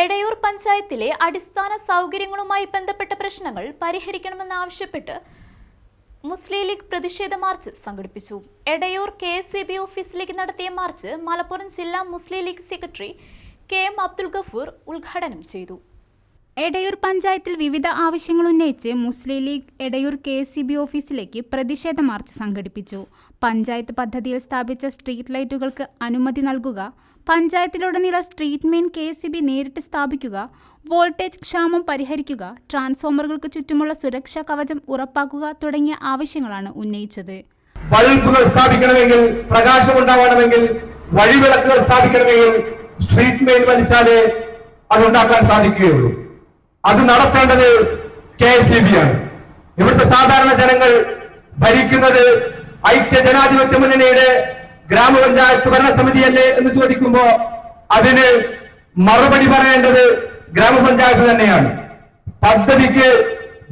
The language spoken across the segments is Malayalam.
എടയൂർ പഞ്ചായത്തിലെ അടിസ്ഥാന സൗകര്യങ്ങളുമായി ബന്ധപ്പെട്ട പ്രശ്നങ്ങൾ പരിഹരിക്കണമെന്നാവശ്യപ്പെട്ട് മുസ്ലിം ലീഗ് പ്രതിഷേധ മാർച്ച് സംഘടിപ്പിച്ചു. Edayur K S C B ഓഫീസിലേക്ക് നടത്തിയ മാർച്ച് മലപ്പുറം ജില്ലാ Muslim League secretary K M Abdul Gafoor ഉദ്ഘാടനം ചെയ്തു. എടയൂർ പഞ്ചായത്തിൽ വിവിധ ആവശ്യങ്ങൾ ഉന്നയിച്ച് Muslim League Edayur K S C B ഓഫീസിലേക്ക് പ്രതിഷേധ മാർച്ച് സംഘടിപ്പിച്ചു. പഞ്ചായത്ത് പദ്ധതിയിൽ സ്ഥാപിച്ച സ്ട്രീറ്റ് ലൈറ്റുകൾക്ക് അനുമതി നൽകുക പഞ്ചായത്തിലുടനീളം street main K S C B നേരിട്ട് സ്ഥാപിക്കുക വോൾട്ടേജ് ക്ഷാമം പരിഹരിക്കുക ട്രാൻസ്ഫോമറുകൾക്ക് ചുറ്റുമുള്ള സുരക്ഷാ കവചം ഉറപ്പാക്കുക തുടങ്ങിയ ആവശ്യങ്ങളാണ് ഉന്നയിച്ചത്. ബൾബുകൾ സ്ഥാപിക്കണമെങ്കിൽ പ്രകാശം ഉണ്ടാവണമെങ്കിൽ വഴിവിളക്കുകൾ സ്ഥാപിക്കണമെങ്കിൽ സ്ട്രീറ്റ് മെയിൻ വലിച്ചാലേ അതുണ്ടാക്കാൻ സാധിക്കുകയുള്ളൂ. അത് നടത്തേണ്ടത് കെ എസ് ആണ്. ഇവിടുത്തെ സാധാരണ ജനങ്ങൾ ഭരിക്കുന്നത് ഐക്യ ജനാധിപത്യ മുന്നണിയുടെ ഗ്രാമപഞ്ചായത്ത് ഭരണസമിതിയല്ലേ എന്ന് ചോദിക്കുമ്പോ അതിന് മറുപടി പറയേണ്ടത് ഗ്രാമപഞ്ചായത്ത് തന്നെയാണ്. പദ്ധതിക്ക്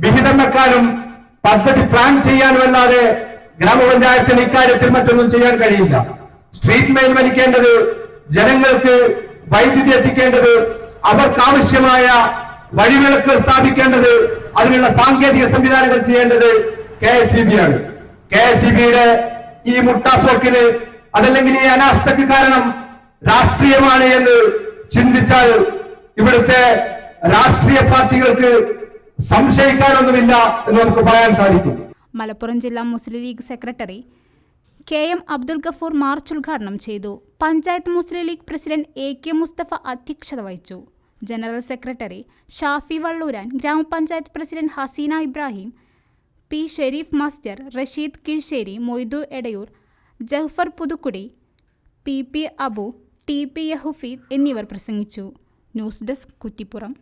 വിഹിതം വെക്കാനും പദ്ധതി പ്ലാൻ ചെയ്യാനും അല്ലാതെ ഗ്രാമപഞ്ചായത്തിന് ഇക്കാര്യത്തിൽ മറ്റൊന്നും ചെയ്യാൻ കഴിയില്ല. സ്ട്രീറ്റ് മെയിൻ വലിക്കേണ്ടത് ജനങ്ങൾക്ക് വൈദ്യുതി എത്തിക്കേണ്ടത് അവർക്കാവശ്യമായ വഴിവിളക്ക് സ്ഥാപിക്കേണ്ടത് അതിനുള്ള സാങ്കേതിക സംവിധാനങ്ങൾ ചെയ്യേണ്ടത് കെ എസ് സി ആണ്. കെ എസ് സി ബിയുടെ ഈ മുട്ടാപ്പോക്കിന് അതല്ലെങ്കിൽ ഈ അനാസ്ഥക്ക് കാരണം രാഷ്ട്രീയമാണ് എന്ന് ചിന്തിച്ചാൽ ഇവിടുത്തെ രാഷ്ട്രീയ പാർട്ടികൾക്ക് സംശയിക്കാനൊന്നുമില്ല എന്ന് നമുക്ക് പറയാൻ സാധിക്കും. മലപ്പുറം ജില്ലാ Muslim League secretary K M Abdul Gafoor march ഉദ്ഘാടനം ചെയ്തു. Panchayat Muslim League president A K Mustafa അധ്യക്ഷത വഹിച്ചു. ജനറൽ സെക്രട്ടറി ഷാഫി വള്ളൂരാൻ ഗ്രാമപഞ്ചായത്ത് president Haseena Ibrahim P Sharif master Rasheed Kizhisseri Moidu Edayur Jafar Puthukkudi P P Abu T P Yahufeed എന്നിവർ പ്രസംഗിച്ചു. News desk Kuttippuram.